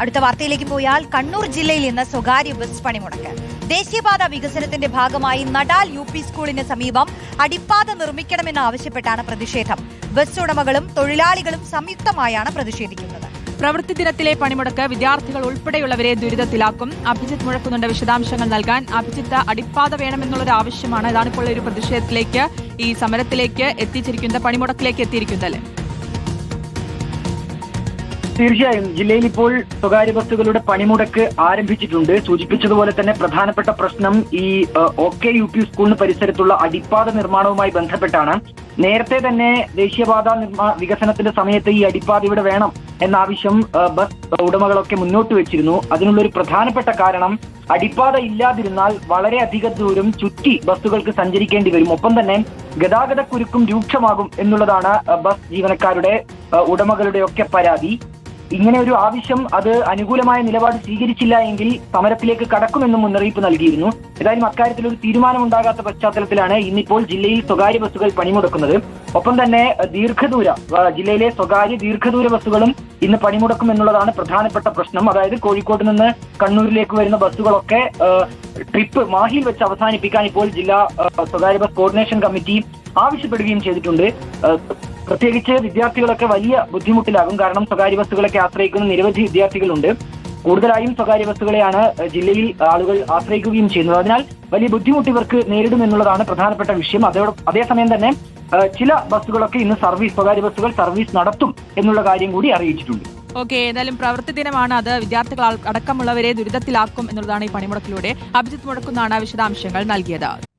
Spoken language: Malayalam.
അടുത്ത വാർത്തയിലേക്ക് പോയാൽ കണ്ണൂർ ജില്ലയിൽ ഇന്ന് സ്വകാര്യ ബസ് പണിമുടക്ക്. ദേശീയപാത വികസനത്തിന്റെ ഭാഗമായി നടാൽ യു പി സ്കൂളിന് സമീപം അടിപ്പാത നിർമ്മിക്കണമെന്ന് ആവശ്യപ്പെട്ടാണ് പ്രതിഷേധം. ബസ് ഉടമകളും തൊഴിലാളികളും സംയുക്തമായാണ് പ്രതിഷേധിക്കുന്നത്. പ്രവൃത്തി ദിനത്തിലെ പണിമുടക്ക് വിദ്യാർത്ഥികൾ ഉൾപ്പെടെയുള്ളവരെ ദുരിതത്തിലാക്കും. അഭിജിത്ത് മുഴക്കുന്നുണ്ട് വിശദാംശങ്ങൾ നൽകാൻ. അഭിജിത്ത് അടിപ്പാത വേണമെന്നുള്ളൊരു ആവശ്യമാണ്. ഇതാണ് ഇപ്പോൾ ഒരു പ്രതിഷേധത്തിലേക്ക് ഈ സമരത്തിലേക്ക് എത്തിച്ചിരിക്കുന്ന പണിമുടക്കിലേക്ക് എത്തിയിരിക്കുന്നത് അല്ലേ? തീർച്ചയായും ജില്ലയിൽ ഇപ്പോൾ സ്വകാര്യ ബസ്സുകളുടെ പണിമുടക്ക് ആരംഭിച്ചിട്ടുണ്ട്. സൂചിപ്പിച്ചതുപോലെ തന്നെ പ്രധാനപ്പെട്ട പ്രശ്നം ഈ ഒ കെ യു പി സ്കൂളിന് പരിസരത്തുള്ള അടിപ്പാത നിർമ്മാണവുമായി ബന്ധപ്പെട്ടാണ്. നേരത്തെ തന്നെ ദേശീയപാത നിർമ്മാ വികസനത്തിന്റെ സമയത്ത് ഈ അടിപ്പാത ഇവിടെ വേണം എന്ന ആവശ്യം ബസ് ഉടമകളൊക്കെ മുന്നോട്ട് വെച്ചിരുന്നു. അതിനുള്ള ഒരു പ്രധാനപ്പെട്ട കാരണം അടിപ്പാത ഇല്ലാതിരുന്നാൽ വളരെയധികം ദൂരം ചുറ്റി ബസ്സുകൾക്ക് സഞ്ചരിക്കേണ്ടി വരും. ഒപ്പം തന്നെ ഗതാഗത കുരുക്കും രൂക്ഷമാകും എന്നുള്ളതാണ് ബസ് ജീവനക്കാരുടെ ഉടമകളുടെയൊക്കെ പരാതി. ഇങ്ങനെ ഒരു ആവശ്യം അത് അനുകൂലമായ നിലപാട് സ്വീകരിച്ചില്ല എങ്കിൽ സമരത്തിലേക്ക് കടക്കുമെന്നും മുന്നറിയിപ്പ് നൽകിയിരുന്നു. ഏതായാലും അക്കാര്യത്തിൽ ഒരു തീരുമാനമുണ്ടാകാത്ത പശ്ചാത്തലത്തിലാണ് ഇന്നിപ്പോൾ ജില്ലയിൽ സ്വകാര്യ ബസ്സുകൾ പണിമുടക്കുന്നത്. ഒപ്പം തന്നെ ദീർഘദൂര ജില്ലയിലെ സ്വകാര്യ ദീർഘദൂര ബസ്സുകളും ഇന്ന് പണിമുടക്കും എന്നുള്ളതാണ് പ്രധാനപ്പെട്ട പ്രശ്നം. അതായത് കോഴിക്കോട് നിന്ന് കണ്ണൂരിലേക്ക് വരുന്ന ബസ്സുകളൊക്കെ ട്രിപ്പ് മാഹിയിൽ വെച്ച് അവസാനിപ്പിക്കാൻ ഇപ്പോൾ ജില്ലാ സ്വകാര്യ ബസ് കോർഡിനേഷൻ കമ്മിറ്റി ആവശ്യപ്പെടുകയും ചെയ്തിട്ടുണ്ട്. പ്രത്യേകിച്ച് വിദ്യാർത്ഥികളൊക്കെ വലിയ ബുദ്ധിമുട്ടിലാകും. കാരണം സ്വകാര്യ ബസ്സുകളൊക്കെ ആശ്രയിക്കുന്ന നിരവധി വിദ്യാർത്ഥികളുണ്ട്. കൂടുതലായും സ്വകാര്യ ബസ്സുകളെയാണ് ജില്ലയിൽ ആളുകൾ ആശ്രയിക്കുകയും ചെയ്യുന്നത്. അതിനാൽ വലിയ ബുദ്ധിമുട്ട് ഇവർക്ക് നേരിടുമെന്നുള്ളതാണ് പ്രധാനപ്പെട്ട വിഷയം. അതോട് അതേസമയം തന്നെ ചില ബസ്സുകളൊക്കെ ഇന്ന് സർവീസ് സ്വകാര്യ ബസ്സുകൾ സർവീസ് നടത്തും എന്നുള്ള കാര്യം കൂടി അറിയിച്ചിട്ടുണ്ട്. ഓക്കെ ഏതായാലും പ്രവൃത്തി ദിനമാണ് അത്. വിദ്യാർത്ഥികൾ അടക്കമുള്ളവരെ ദുരിതത്തിലാക്കും എന്നുള്ളതാണ് ഈ പണിമുടക്കിലൂടെ. അഭിജിത്ത് മുടക്കുന്നാണ് വിശദാംശങ്ങൾ നൽകിയത്.